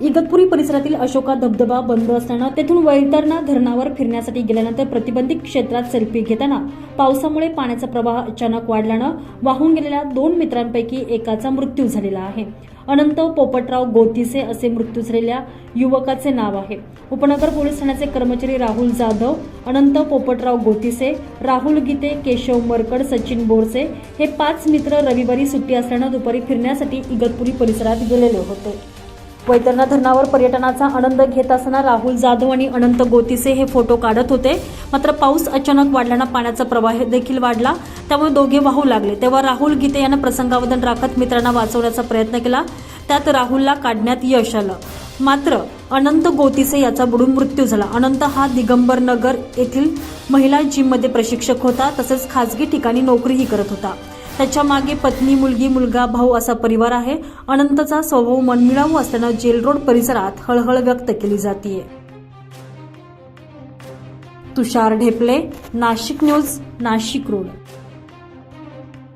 इगतपुरी परिसरातील अशोका धबधबा बंद असल्यानं तेथून वैतरणा धरणावर फिरण्यासाठी गेल्यानंतर प्रतिबंधित क्षेत्रात सेल्फी घेताना पावसामुळे पाण्याचा प्रवाह अचानक वाढल्यानं वाहून गेलेल्या दोन मित्रांपैकी एकाचा मृत्यू झालेला आहे. अनंत पोपटराव गोतिसे असे मृत्यू झालेल्या युवकाचे नाव आहे. उपनगर पोलीस ठाण्याचे कर्मचारी राहुल जाधव अनंत पोपटराव गोतिसे राहुल गीते केशव मरकड सचिन बोरसे हे पाच मित्र रविवारी सुट्टी असल्यानं दुपारी फिरण्यासाठी इगतपुरी परिसरात गेलेले होते. वैतरणा धरणावर पर्यटनाचा आनंद घेत असताना राहुल जाधव आणि अनंत गोतिसे हे फोटो काढत होते. मात्र पाऊस अचानक वाढल्यानं पाण्याचा प्रवाह देखील वाढला. त्यामुळे दोघे वाहू लागले. तेव्हा राहुल गीते यानं प्रसंगावधान राखत मित्रांना वाचवण्याचा प्रयत्न केला. त्यात राहुलला काढण्यात यश आलं. मात्र अनंत गोतिसे याचा बुडून मृत्यू झाला. अनंत हा दिगंबर नगर येथील महिला जिममध्ये प्रशिक्षक होता. तसेच खासगी ठिकाणी नोकरीही करत होता. त्याच्यामागे पत्नी मुलगी मुलगा भाऊ असा परिवार आहे. अनंतचा स्वभाव मनमिळावू असताना जेल रोड परिसरात हळहळ व्यक्त केली जाते तुषार ढेपले नाशिक न्यूज नाशिक रोड.